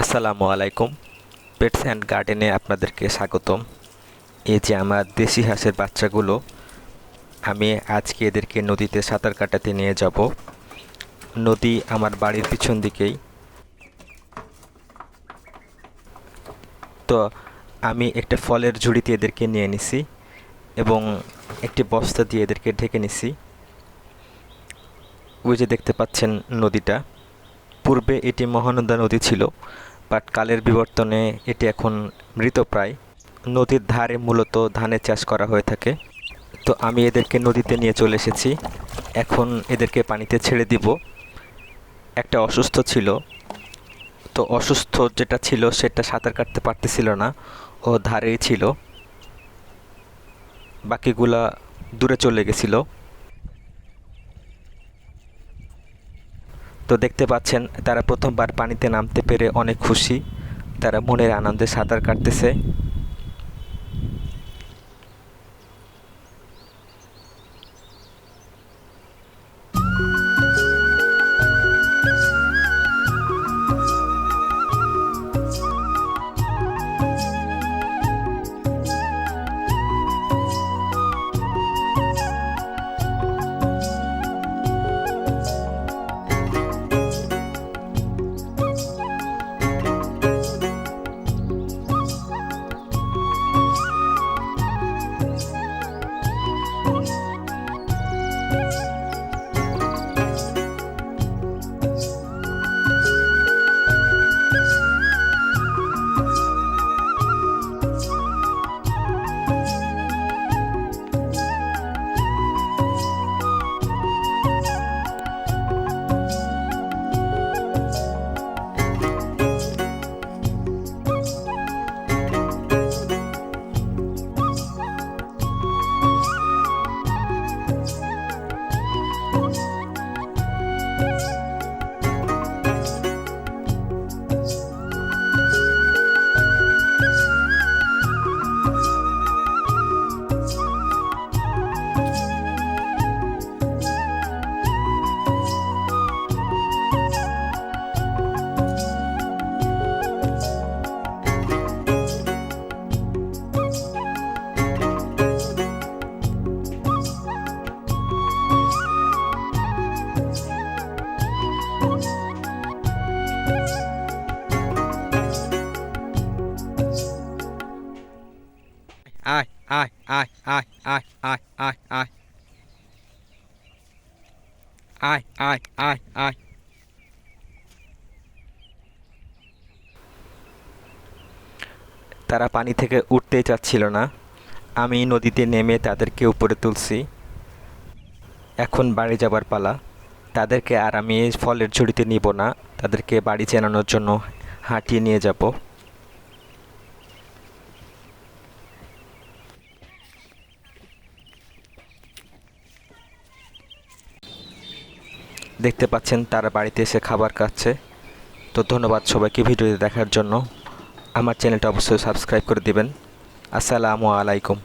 আসসালামু আলাইকুম। Pets and গার্ডেনে আপনাদেরকে স্বাগতম। এই যে আমার দেশি হাঁসের বাচ্চাগুলো, আমি আজকে এদেরকে নদীতে সাঁতার কাটাতে নিয়ে যাব। নদী আমার বাড়ির পিছন দিকেই। তো আমি একটা ফলের ঝুড়িতে এদেরকে নিয়ে নিছি এবং একটি বস্তা দিয়ে এদেরকে ঢেকে নিছি। ওই যে দেখতে পাচ্ছেন নদীটা। পূর্বে এটি মহানন্দা নদী ছিল। বাট কালের বিবর্তনে এটি এখন মৃতপ্রায় নদীর ধারে মূলত ধানের চাষ করা হয়ে থাকে। তো আমি এদেরকে নদীতে নিয়ে চলে এসেছি। এখন এদেরকে পানিতে ছেড়ে দিব। একটা অসুস্থ ছিল। তো অসুস্থ যেটা ছিল সেটা সাঁতার কাটতে পারতেছিল না। ও ধারেই ছিল। বাকিগুলা দূরে চলে গেছিল। তো দেখতে পাচ্ছেন, তারা প্রথমবার পানিতে নামতে পেরে অনেক খুশি। তারা মনের আনন্দে সাঁতার কাটতেছে। আয় আয় আয় আয় আয় আয় আয় আয় আয় আয় তারা পানি থেকে উঠতেই চাচ্ছিল না। আমি নদীতে নেমে তাদেরকে উপরে তুলছি। এখন বাড়ি যাবার পালা। তাদেরকে আর আমি ফলের ঝুড়িতে নিব না। তাদেরকে বাড়ি চেনানোর জন্য হাঁটিয়ে নিয়ে যাব। দেখতে পাচ্ছেন তারা বাড়িতে এসে খাবার খাচ্ছে। তো ধন্যবাদ সবাইকে ভিডিওটি দেখার জন্য। আমার চ্যানেলটা অবশ্যই সাবস্ক্রাইব করে দিবেন। আসসালামু আলাইকুম।